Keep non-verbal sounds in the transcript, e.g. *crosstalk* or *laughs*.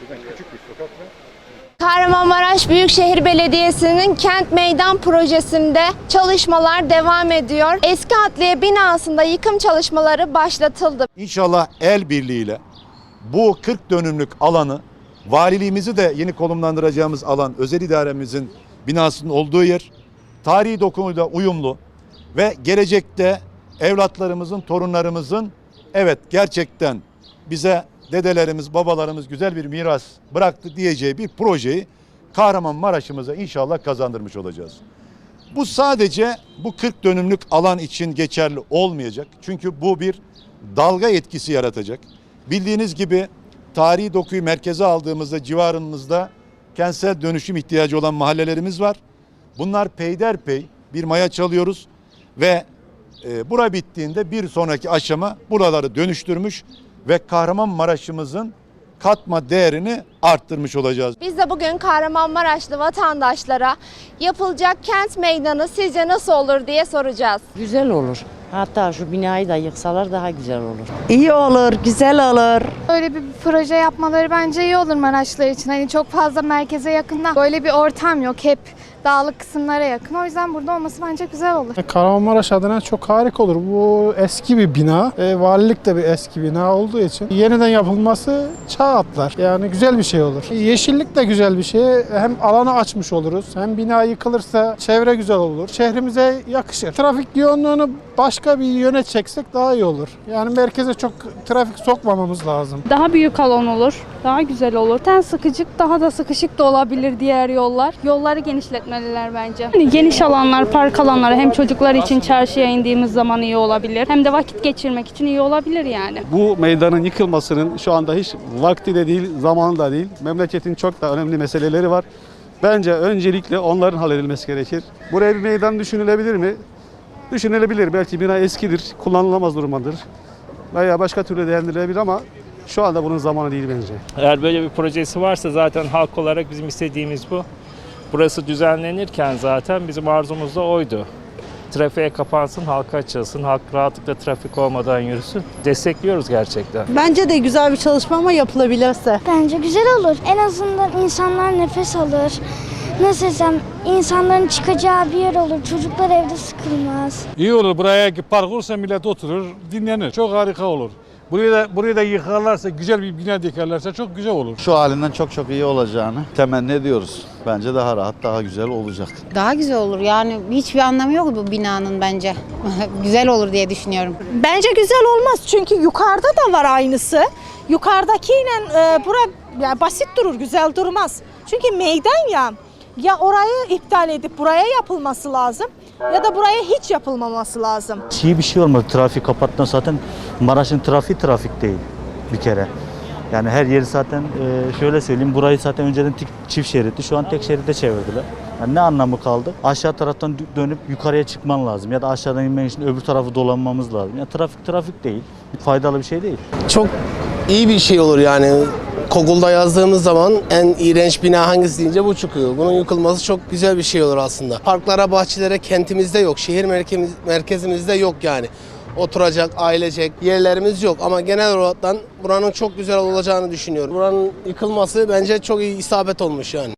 Şuradan küçük bir sokak var. Kahramanmaraş Büyükşehir Belediyesi'nin Kent Meydan Projesi'nde çalışmalar devam ediyor. Eski Adliye binasında yıkım çalışmaları başlatıldı. İnşallah el birliğiyle bu 40 dönümlük alanı valiliğimizi de yeni konumlandıracağımız alan özel idaremizin binasının olduğu yer tarihi dokunuyla uyumlu ve gelecekte evlatlarımızın, torunlarımızın evet gerçekten bize dedelerimiz, babalarımız güzel bir miras bıraktı diyeceği bir projeyi Kahramanmaraş'ımıza inşallah kazandırmış olacağız. Bu sadece bu 40 dönümlük alan için geçerli olmayacak. Çünkü bu bir dalga etkisi yaratacak. Bildiğiniz gibi tarihi dokuyu merkeze aldığımızda civarımızda kentsel dönüşüm ihtiyacı olan mahallelerimiz var. Bunlar peyderpey bir maya çalıyoruz ve e, bura bittiğinde bir sonraki aşama buraları dönüştürmüş ve Kahramanmaraş'ımızın katma değerini arttırmış olacağız. Biz de bugün Kahramanmaraşlı vatandaşlara yapılacak kent meydanı sizce nasıl olur diye soracağız. Güzel olur. Hatta şu binayı da yıksalar daha güzel olur. İyi olur, güzel olur. Öyle bir proje yapmaları bence iyi olur Maraşlılar için. Hani çok fazla merkeze yakında böyle bir ortam yok. Hep dağlık kısımlara yakın. O yüzden burada olması bence güzel olur. Kahramanmaraş adına çok harika olur. Bu eski bir bina. E, valilik de bir eski bina olduğu için yeniden yapılması çağ atlar. Yani güzel bir şey olur. Yeşillik de güzel bir şey. Hem alanı açmış oluruz. Hem bina yıkılırsa çevre güzel olur. Şehrimize yakışır. Trafik yoğunluğunu başka bir yöne çeksek daha iyi olur. Yani merkeze çok trafik sokmamamız lazım. Daha büyük alan olur, daha güzel olur. Ten sıkıcık, daha da sıkışık da olabilir diğer yollar. Yolları genişletmeliler bence. Hani geniş alanlar, park alanları hem çocuklar için çarşıya indiğimiz zaman iyi olabilir. Hem de vakit geçirmek için iyi olabilir yani. Bu meydanın yıkılmasının şu anda hiç vakti de değil, zamanı da değil. Memleketin çok da önemli meseleleri var. Bence öncelikle onların halledilmesi gerekir. Buraya bir meydan düşünülebilir mi? Düşünülebilir. Belki bina eskidir, kullanılamaz durumdadır. Veya başka türlü değerlendirilebilir ama şu anda bunun zamanı değil bence. Eğer böyle bir projesi varsa zaten halk olarak bizim istediğimiz bu. Burası düzenlenirken zaten bizim arzumuz da oydu. Trafiğe kapansın, halka açılsın, halk rahatlıkla trafik olmadan yürüsün. Destekliyoruz gerçekten. Bence de güzel bir çalışma ama yapılabilirse. Bence güzel olur. En azından insanlar nefes alır. Nasıl desem insanların çıkacağı bir yer olur. Çocuklar evde sıkılmaz. İyi olur buraya park olursa millet oturur, dinlenir. Çok harika olur. Burayı da, burayı da yıkarlarsa, güzel bir bina dikerlerse çok güzel olur. Şu halinden çok çok iyi olacağını temenni ediyoruz. Bence daha rahat, daha güzel olacak. Daha güzel olur. Yani hiçbir anlamı yok bu binanın bence. *laughs* güzel olur diye düşünüyorum. Bence güzel olmaz çünkü yukarıda da var aynısı. Yukarıdakiyle e, bura yani basit durur, güzel durmaz. Çünkü meydan ya. Ya orayı iptal edip buraya yapılması lazım ya da buraya hiç yapılmaması lazım. İyi bir şey olmadı. Trafik kapattın zaten Maraş'ın trafiği trafik değil bir kere. Yani her yeri zaten e, şöyle söyleyeyim burayı zaten önceden tik- çift şeritti şu an tek şeritte çevirdiler. Yani ne anlamı kaldı? Aşağı taraftan dö- dönüp yukarıya çıkman lazım ya da aşağıdan inmen için öbür tarafı dolanmamız lazım. Yani trafik trafik değil. Faydalı bir şey değil. Çok iyi bir şey olur yani. Google'da yazdığımız zaman en iğrenç bina hangisi deyince bu çıkıyor. Bunun yıkılması çok güzel bir şey olur aslında. Parklara, bahçelere kentimizde yok. Şehir merkez, merkezimizde yok yani. Oturacak, ailecek yerlerimiz yok. Ama genel olarak buranın çok güzel olacağını düşünüyorum. Buranın yıkılması bence çok iyi isabet olmuş yani.